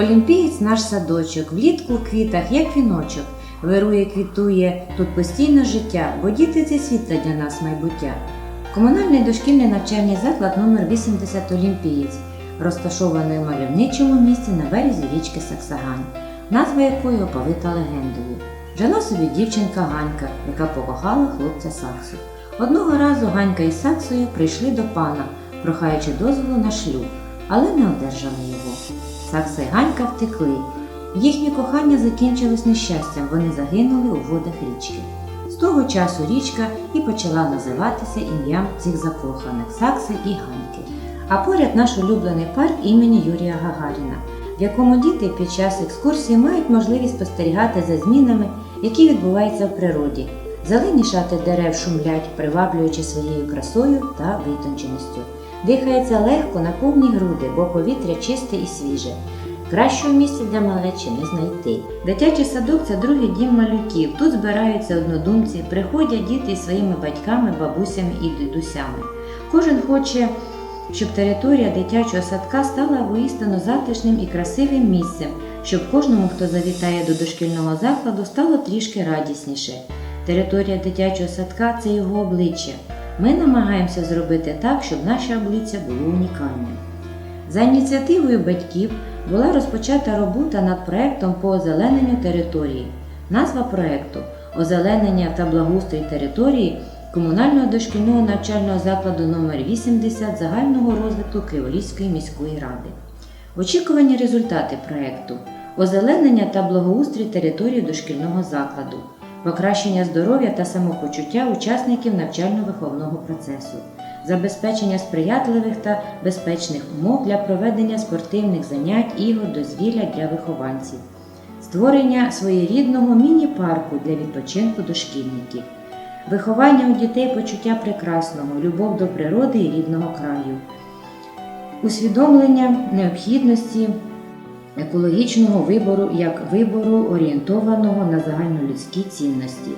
Олімпієць наш садочок, влітку в квітах, як віночок. Вирує, квітує тут постійно життя, бо діти це світло для нас майбуття. Комунальний дошкільний навчальний заклад номер 80 Олімпієць, розташований у мальовничому місці на березі річки Саксагань, назва якої оповита легендою. Жила собі дівчинка Ганька, яка покохала хлопця Саксу. Одного разу Ганька із Саксою прийшли до пана, прохаючи дозволу на шлюб, але не одержали його. Сакса і Ганька втекли. Їхнє кохання закінчилось нещастям, вони загинули у водах річки. З того часу річка і почала називатися ім'ям цих закоханих Сакси і Ганьки. А поряд наш улюблений парк імені Юрія Гагаріна, в якому діти під час екскурсії мають можливість спостерігати за змінами, які відбуваються в природі. Зелені шати дерев шумлять, приваблюючи своєю красою та витонченістю. Дихається легко на повні груди, бо повітря чисте і свіже. Кращого місця для малечі не знайти. Дитячий садок це другий дім малюків. Тут збираються однодумці, приходять діти із своїми батьками, бабусями і дідусями. Кожен хоче, щоб територія дитячого садка стала воістину затишним і красивим місцем, щоб кожному, хто завітає до дошкільного закладу, стало трішки радісніше. Територія дитячого садка це його обличчя. Ми намагаємося зробити так, щоб наше обличчя було унікальним. За ініціативою батьків була розпочата робота над проектом по озелененню території. Назва проекту Озеленення та благоустрій території комунального дошкільного навчального закладу номер 80 загального розвитку Криворізької міської ради. Очікувані результати проекту озеленення та благоустрій території дошкільного закладу, покращення здоров'я та самопочуття учасників навчально-виховного процесу, забезпечення сприятливих та безпечних умов для проведення спортивних занять, ігор, дозвілля для вихованців, створення своєрідного міні-парку для відпочинку дошкільників, виховання у дітей почуття прекрасного, любов до природи і рідного краю, усвідомлення необхідності екологічного вибору як вибору орієнтованого на загальнолюдські цінності,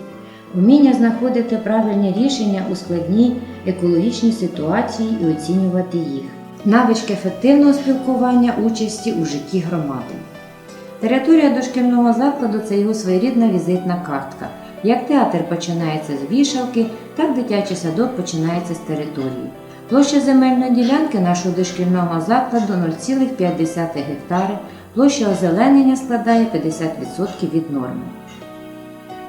вміння знаходити правильні рішення у складній екологічній ситуації і оцінювати їх, навички ефективного спілкування участі у житті громади. Територія дошкільного закладу це його своєрідна візитна картка. Як театр починається з вішалки, так дитячий садок починається з території. Площа земельної ділянки нашого дошкільного закладу 0,5 гектари, площа озеленення складає 50% від норми.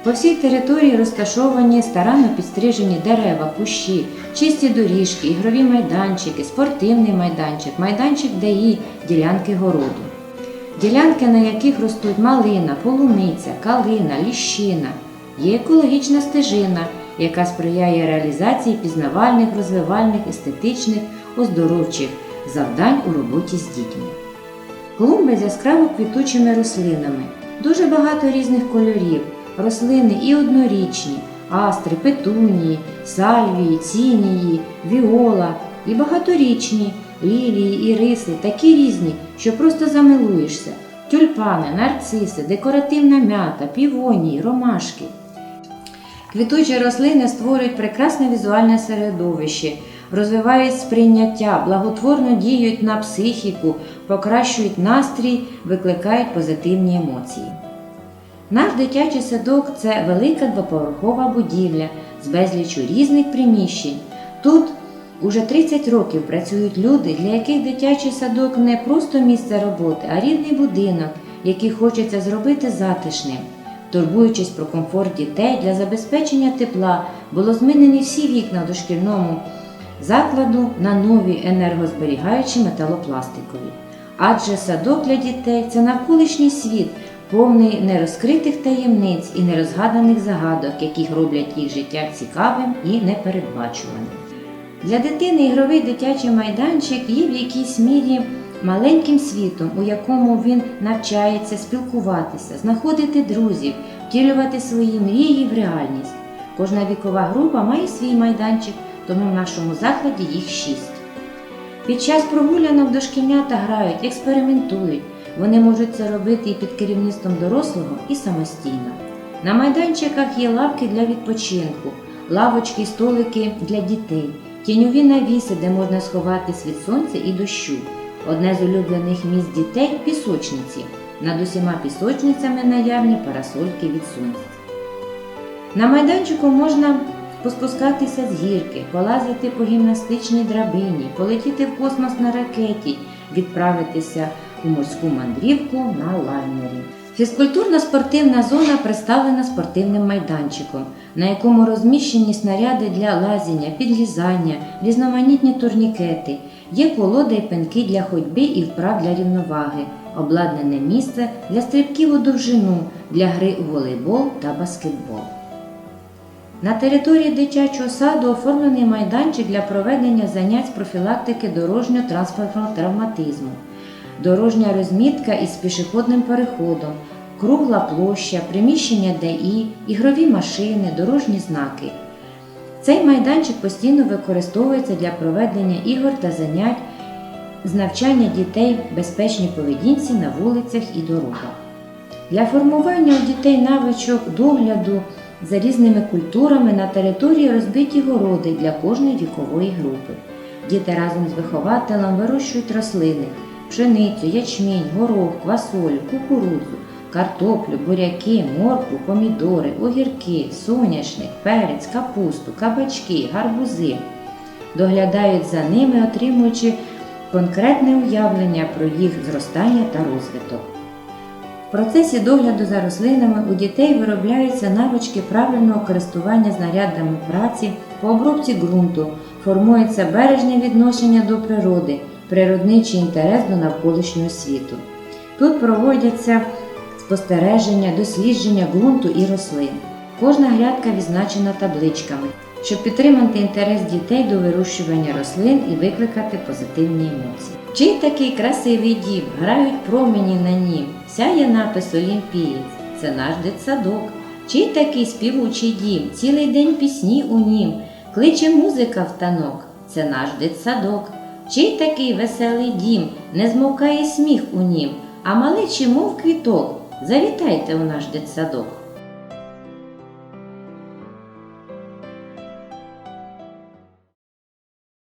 По всій території розташовані старанно підстрижені дерева, кущі, чисті доріжки, ігрові майданчики, спортивний майданчик, майданчик ДАІ, ділянки городу. Ділянки, на яких ростуть малина, полуниця, калина, ліщина. Є екологічна стежина, яка сприяє реалізації пізнавальних, розвивальних, естетичних, оздоровчих завдань у роботі з дітьми. Клумби з яскраво квітучими рослинами, дуже багато різних кольорів, рослини і однорічні, астри, петунії, сальвії, цінії, віола. І багаторічні, лілії, іриси, такі різні, що просто замилуєшся. Тюльпани, нарциси, декоративна м'ята, півонії, ромашки. Квітучі рослини створюють прекрасне візуальне середовище, розвивають сприйняття, благотворно діють на психіку, покращують настрій, викликають позитивні емоції. Наш дитячий садок це велика двоповерхова будівля з безліччю різних приміщень. Тут уже 30 років працюють люди, для яких дитячий садок не просто місце роботи, а рідний будинок, який хочеться зробити затишним. Турбуючись про комфорт дітей для забезпечення тепла, було змінені всі вікна дошкільному закладу на нові енергозберігаючі металопластикові. Адже садок для дітей це навколишній світ, повний нерозкритих таємниць і нерозгаданих загадок, які роблять їх життя цікавим і непередбачуваним. Для дитини ігровий дитячий майданчик є в якійсь мірі маленьким світом, у якому він навчається спілкуватися, знаходити друзів, втілювати свої мрії в реальність. Кожна вікова група має свій майданчик, тому в нашому закладі їх шість. Під час прогулянок дошкільнята грають, експериментують. Вони можуть це робити і під керівництвом дорослого, і самостійно. На майданчиках є лавки для відпочинку, лавочки столики для дітей, тіньові навіси, де можна сховатись від сонця і дощу. Одне з улюблених місць дітей пісочниці. Над усіма пісочницями наявні парасольки від сонця. На майданчику можна поспускатися з гірки, полазити по гімнастичній драбині, полетіти в космос на ракеті, відправитися у морську мандрівку на лайнері. Фізкультурно-спортивна зона представлена спортивним майданчиком, на якому розміщені снаряди для лазіння, підлізання, різноманітні турнікети, є колода й пенки для ходьби і вправ для рівноваги, обладнане місце для стрибків у довжину, для гри у волейбол та баскетбол. На території дитячого саду оформлений майданчик для проведення занять з профілактики дорожньо-транспортного травматизму, дорожня розмітка із пішохідним переходом, кругла площа, приміщення ДАІ, ігрові машини, дорожні знаки. Цей майданчик постійно використовується для проведення ігор та занять з навчання дітей безпечній поведінці на вулицях і дорогах. Для формування у дітей навичок догляду за різними культурами на території розбиті городи для кожної вікової групи. Діти разом з вихователем вирощують рослини, пшеницю, ячмінь, горох, квасолю, кукурудзу, картоплю, буряки, моркву, помідори, огірки, соняшник, перець, капусту, кабачки, гарбузи. Доглядають за ними, отримуючи конкретне уявлення про їх зростання та розвиток. Процесі догляду за рослинами у дітей виробляються навички правильного користування знарядами праці по обробці ґрунту, формується бережне відношення до природи, природничий інтерес до навколишнього світу. Тут проводяться спостереження, дослідження ґрунту і рослин. Кожна грядка відзначена табличками, щоб підтримати інтерес дітей до вирощування рослин і викликати позитивні емоції. Чий такий красивий дім, грають промені на нім, сяє напис Олімпієць, це наш дитсадок. Чий такий співучий дім, цілий день пісні у нім, кличе музика в танок, це наш дитсадок. Чий такий веселий дім, не змовкає сміх у нім, а малечі, мов квіток, завітайте у наш дитсадок.